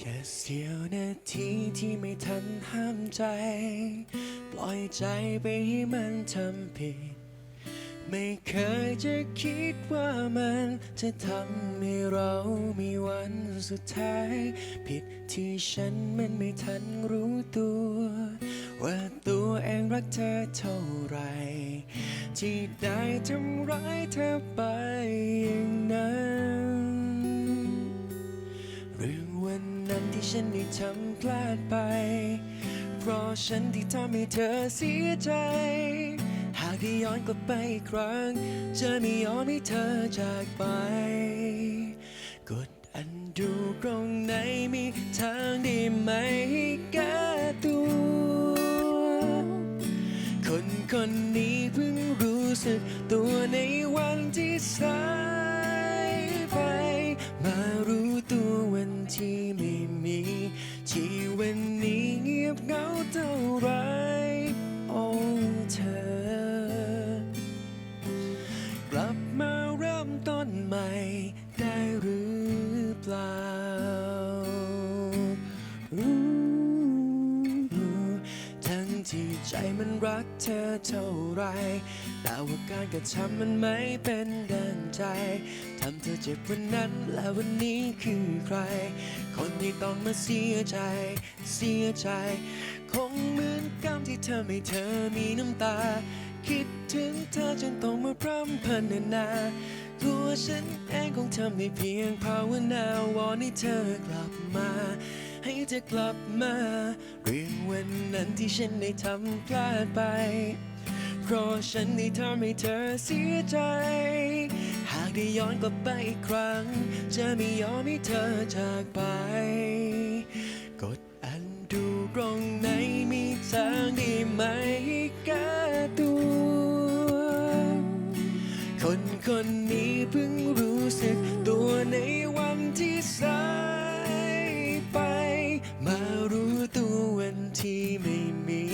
ค่เสียวนาทีที่ไม่ทันห้ามใจ ปล่อยใจไปให้มันทำผิด ไม่เคยจะคิดว่ามันจะทำให้เรามีวันสุดท้าย ผิดที่ฉันมันไม่ทันรู้ตัว ว่าตัวเองรักเธอเท่าไหรที่ได้ทำร้ายเธอไป ฉันได้ทำพลาดไป เพราะฉันที่ทำให้เธอเสียใจ หากได้ย้อนกลับไปอีกครั้ง จะไม่ยอมให้เธอจากไป กดอันดูตรงไหนมีทางได้ไหมให้แก้ตัว คนคนนี้เพิ่งรู้สึกตัวในวันที่สา ต้นใหม่ได้หรือเปล่า ทั้งที่ใจมันรักเธอเท่าไร แต่ว่าการกระทำมันไม่เป็นดังใจ ทำเธอเจ็บวันนั้นและวันนี้คือใคร คนที่ต้องมาเสียใจ เสียใจ คงเหมือนกรรมที่เธอไม่เธอมีน้ำตา คิดถึงเธอจนต้องมาพร่ำพรรณนา ตัวฉันเองคงทำได้เพียงภาวนาวอนให้เธอกลับมา ให้เธอกลับมา เรื่องวันนั้นที่ฉันได้ทำพลาดไป เพราะฉันได้ทำให้เธอเสียใจ หากได้ย้อนกลับไปอีกครั้ง จะไม่ยอมให้เธอจากไป กดอันดูตรงไหนมีทางด้ไหมก้ตัว คนคน พิ่งรู้สึกตัวในวันที่สายไป มารู้ตัววันที่ไม่มี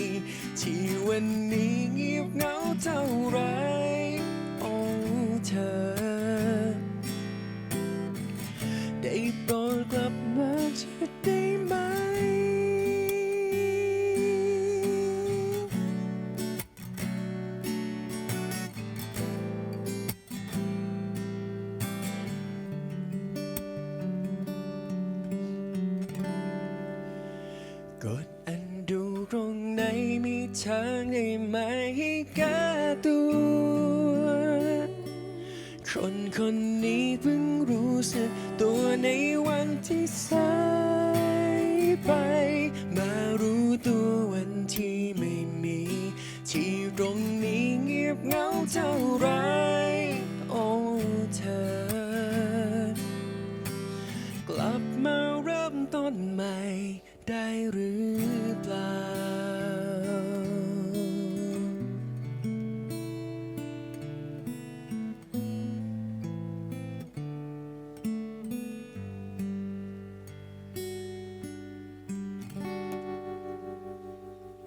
ที่วันนี้เงียบเหงาเท่าไรโอ้เธอ ทางได้ไหมให้กาตัว คนคนนี้เพิ่งรู้สึกตัวในวันที่สายไป มารู้ตัววันที่ไม่มี ที่ตรงนี้เงียบเหงาเท่าไร